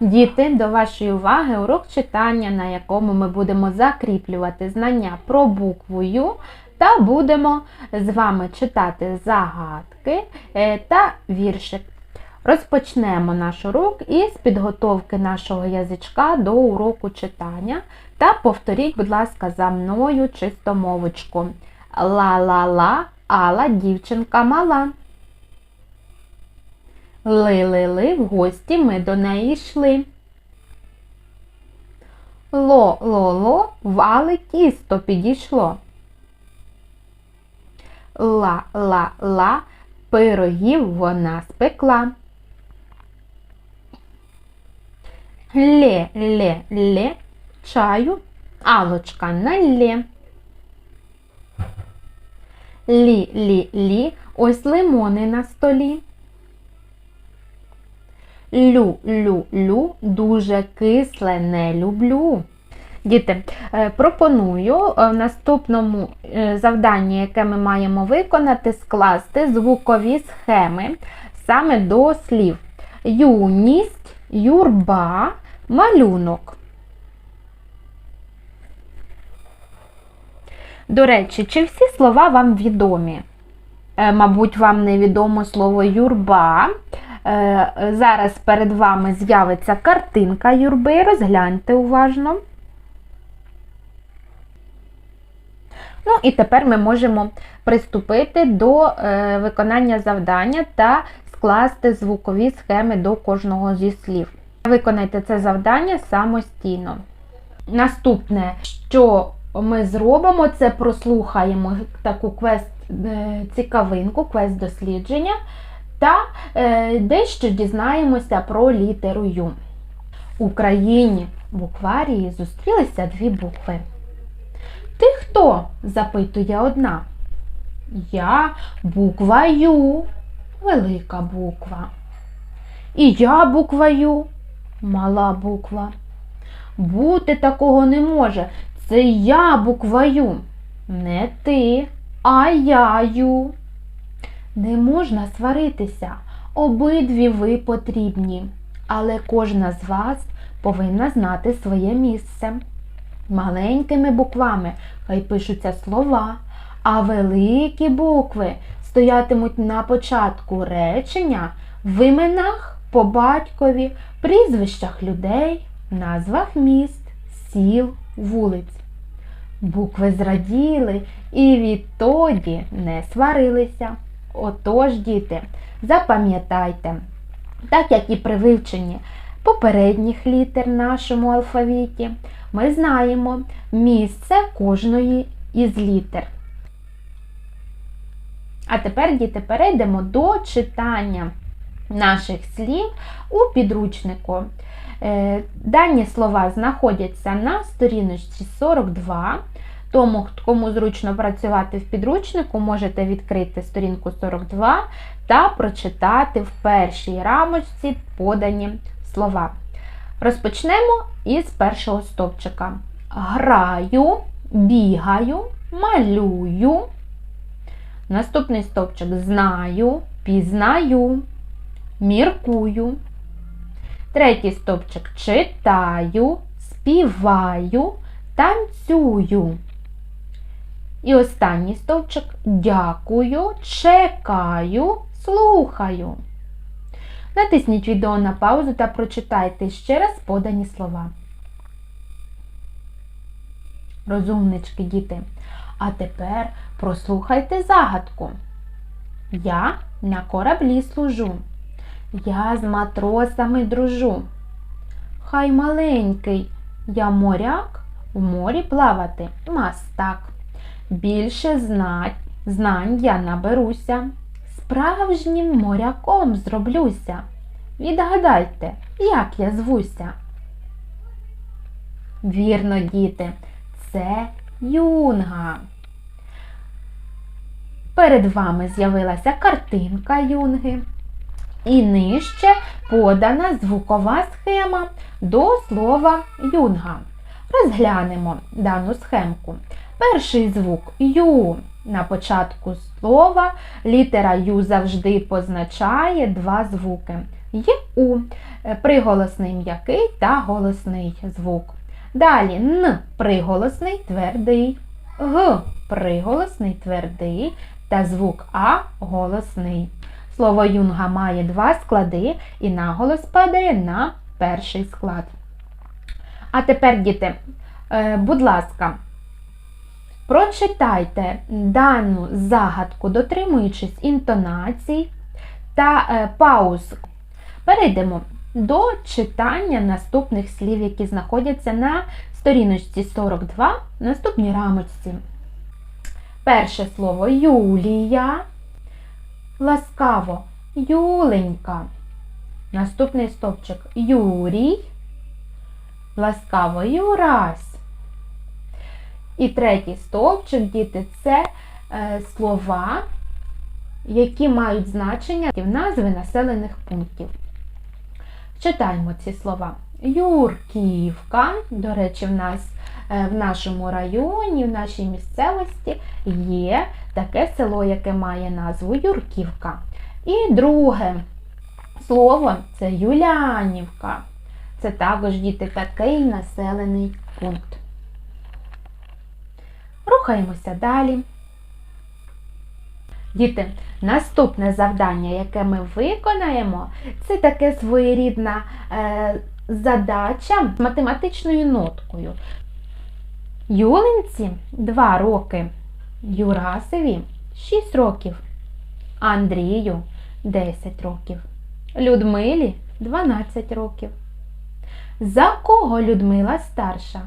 Діти, до вашої уваги урок читання, на якому ми будемо закріплювати знання про букву Ю та будемо з вами читати загадки е, та віршик. Розпочнемо наш урок із підготовки нашого язичка до уроку читання та повторіть, будь ласка, за мною чистомовочку. Ла-ла-ла, Алла дівчинка мала. Ли-ли-ли, в гості ми до неї йшли. Ло-ло-ло, вали тісто підійшло. Ла-ла-ла, пирогів вона спекла. Ле-ле-ле, чаю алочка налє. Лі-лі-лі, ось лимони на столі. Лю-лю-лю, дуже кисле не люблю. Діти, е, пропоную е, в наступному е, завданні, яке ми маємо виконати, скласти звукові схеми саме до слів. Юність, юрба, малюнок. До речі, чи всі слова вам відомі? Мабуть, вам невідомо слово юрба. Е, Зараз перед вами з'явиться картинка юрби. Розгляньте уважно. Ну і тепер ми можемо приступити до е, виконання завдання та скласти звукові схеми до кожного зі слів. Виконайте це завдання самостійно. Наступне, що ми зробимо, це прослухаємо таку квест е, цікавинку, квест дослідження та е, дещо дізнаємося про літеру Ю. Україні в букварії зустрілися дві букви. Ти хто? запитує одна. Я буква Ю, велика буква. І я буква Ю, мала буква. Бути такого не може. Це я буква Ю. Не ти, а я Ю. Не можна сваритися. Обидві ви потрібні. Але кожна з вас повинна знати своє місце. Маленькими буквами хай пишуться слова, а великі букви стоятимуть на початку речення в іменах по батькові, прізвищах людей, назвах міст, сіл, вулиць. Букви зраділи і відтоді не сварилися. Отож, діти, запам'ятайте, так як і при вивченні попередніх літер нашому алфавіті, ми знаємо місце кожної із літер. А тепер, діти, перейдемо до читання наших слів у підручнику. Е, Дані слова знаходяться на сторіночці 42. Тому, кому зручно працювати в підручнику, можете відкрити сторінку 42 та прочитати в першій рамочці подані слова. Розпочнемо із першого стовпчика. Граю, бігаю, малюю. Наступний стовпчик знаю, пізнаю, міркую. Третій стовпчик читаю, співаю, танцюю. І останній стовпчик дякую, чекаю, слухаю. Натисніть відео на паузу та прочитайте ще раз подані слова. Розумнички, діти. А тепер прослухайте загадку. Я на кораблі служу. Я з матросами дружу. Хай маленький я моряк, у морі плавати мастак. Більше знань я наберуся, справжнім моряком зроблюся. Відгадайте, як я звуся. Вірно, діти, це юнга. Перед вами з'явилася картинка юнги. І нижче подана звукова схема до слова юнга. Розглянемо дану схемку. Перший звук Ю. На початку слова літера Ю завжди позначає два звуки. Е, приголосний м'який та голосний звук. Далі Н приголосний твердий, Г приголосний твердий та звук А голосний. Слово юнга має два склади і наголос падає на перший склад. А тепер, діти, е, будь ласка, прочитайте дану загадку, дотримуючись інтонацій та е, пауз. Перейдемо до читання наступних слів, які знаходяться на сторіночці 42, наступній рамочці. Перше слово Юлія. Ласкаво Юленька. Наступний стовпчик Юрій. Ласкаво Юрась. І третій стовпчик, діти, це е, слова, які мають значення в назви населених пунктів. Читаємо ці слова. Юрківка, до речі, в нас е, в нашому районі, в нашій місцевості є таке село, яке має назву Юрківка. І друге слово це Юлянівка. Це також діти такий населений пункт. Рухаємося далі. Діти, наступне завдання, яке ми виконаємо, це таке своєрідна е, задача з математичною ноткою. Юлинці 2 роки, Юрасові 6 років, Андрію 10 років, Людмилі 12 років. За кого Людмила старша?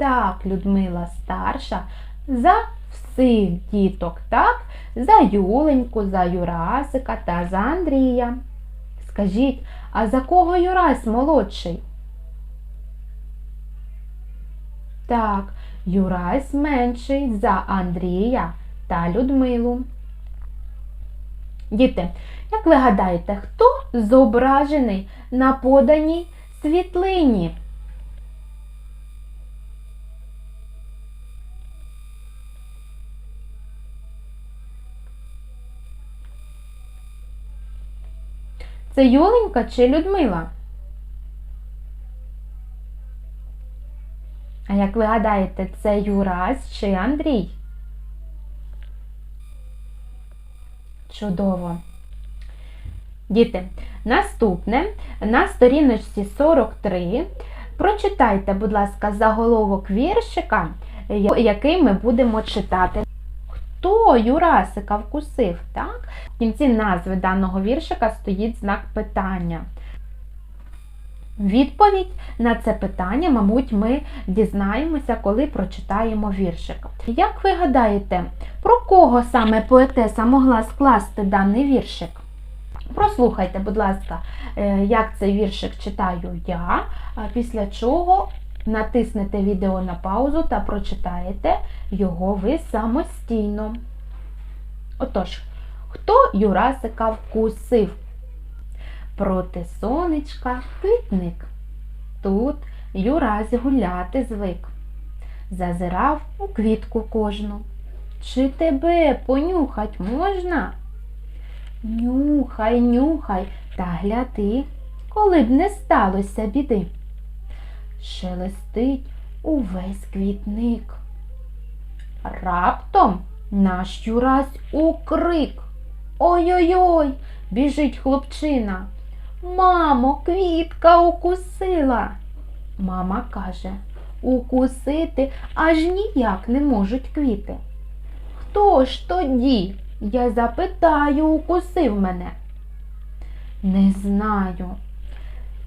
Так, Людмила старша за всіх діток, так? За Юленьку, за Юрасика та за Андрія. Скажіть, а за кого Юрась молодший? Так, Юрась менший за Андрія та Людмилу. Діти, як ви гадаєте, хто зображений на поданій світлині? Це Юленька чи Людмила? А як ви гадаєте, це Юрась чи Андрій? Чудово. Діти, наступне на сторіночці 43 прочитайте, будь ласка, заголовок віршика, який ми будемо читати. Хто Юрасика вкусив? Так? В кінці назви даного віршика стоїть знак питання. Відповідь на це питання, мабуть, ми дізнаємося, коли прочитаємо віршик. Як ви гадаєте, про кого саме поетеса могла скласти даний віршик? Прослухайте, будь ласка, е, як цей віршик читаю я, а після чого натиснете відео на паузу та прочитаєте його ви самостійно. Отож, хто Юрасика вкусив? Проти сонечка квітник. Тут Юрась гуляти звик. Зазирав у квітку кожну. Чи тебе понюхать можна? Нюхай, нюхай та гляди, коли б не сталося біди. Шелестить увесь квітник. Раптом наш Юрась у крик. Ой-ой-ой, біжить хлопчина. Мамо, квітка укусила. Мама каже, укусити аж ніяк не можуть квіти. Хто ж тоді? Я запитаю, укусив мене. Не знаю.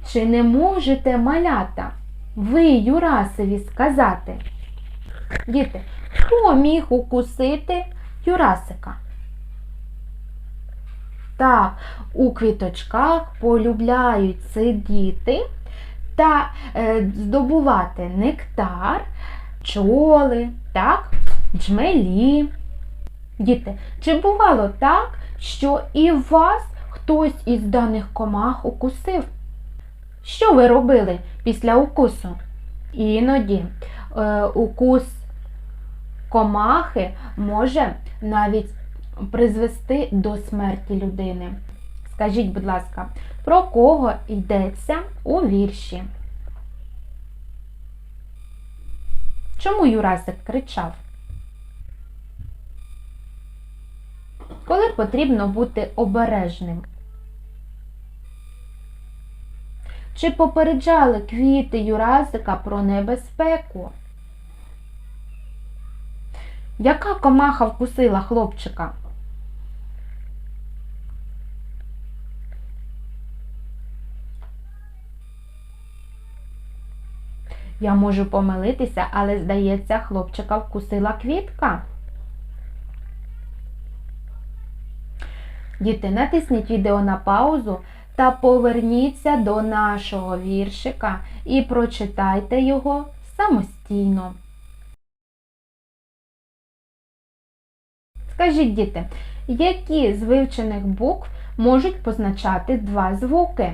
Чи не можете малята ви Юрасові сказати? Діти, хто міг укусити Юрасика? Так, у квіточках полюбляють сидіти та е, здобувати нектар, пчоли, так, джмелі. Діти, чи бувало так, що і вас хтось із даних комах укусив? Що ви робили після укусу? Іноді е, укус комахи може навіть призвести до смерті людини. Скажіть, будь ласка, про кого йдеться у вірші? Чому Юрасик кричав? Коли потрібно бути обережним? Чи попереджали квіти Юрасика про небезпеку? Яка комаха вкусила хлопчика? Я можу помилитися, але здається, хлопчика вкусила квітка. Діти, натисніть відео на паузу та поверніться до нашого віршика і прочитайте його самостійно. Скажіть, діти, які з вивчених букв можуть позначати два звуки?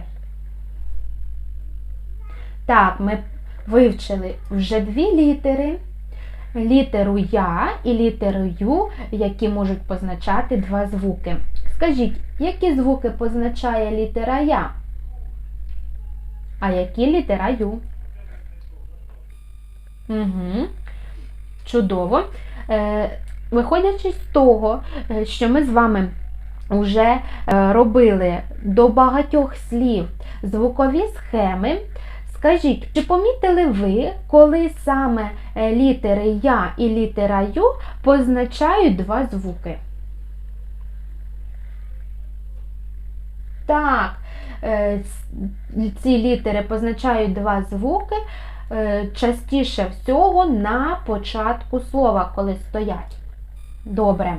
Так, ми вивчили вже дві літери. Літеру Я і літеру Ю, які можуть позначати два звуки. Скажіть, які звуки позначає літера Я? А які літера Ю? Угу. Чудово. Виходячи з того, е, що ми з вами вже е, робили до багатьох слів звукові схеми, скажіть, чи помітили ви, коли саме е, літери Я і літера Ю позначають два звуки? Так, ці літери позначають два звуки частіше всього на початку слова, коли стоять. Добре.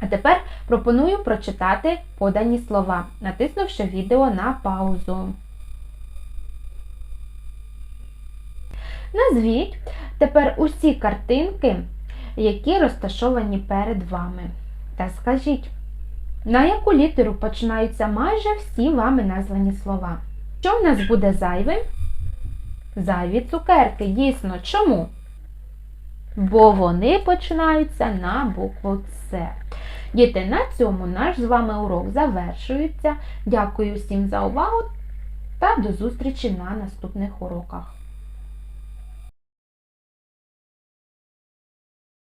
А тепер пропоную прочитати подані слова, натиснувши відео на паузу. Назвіть тепер усі картинки, які розташовані перед вами. Та скажіть, на яку літеру починаються майже всі вами названі слова? Що в нас буде зайвим? Зайві цукерки, дійсно. Чому? Бо вони починаються на букву С. Діти, на цьому наш з вами урок завершується. Дякую всім за увагу та до зустрічі на наступних уроках.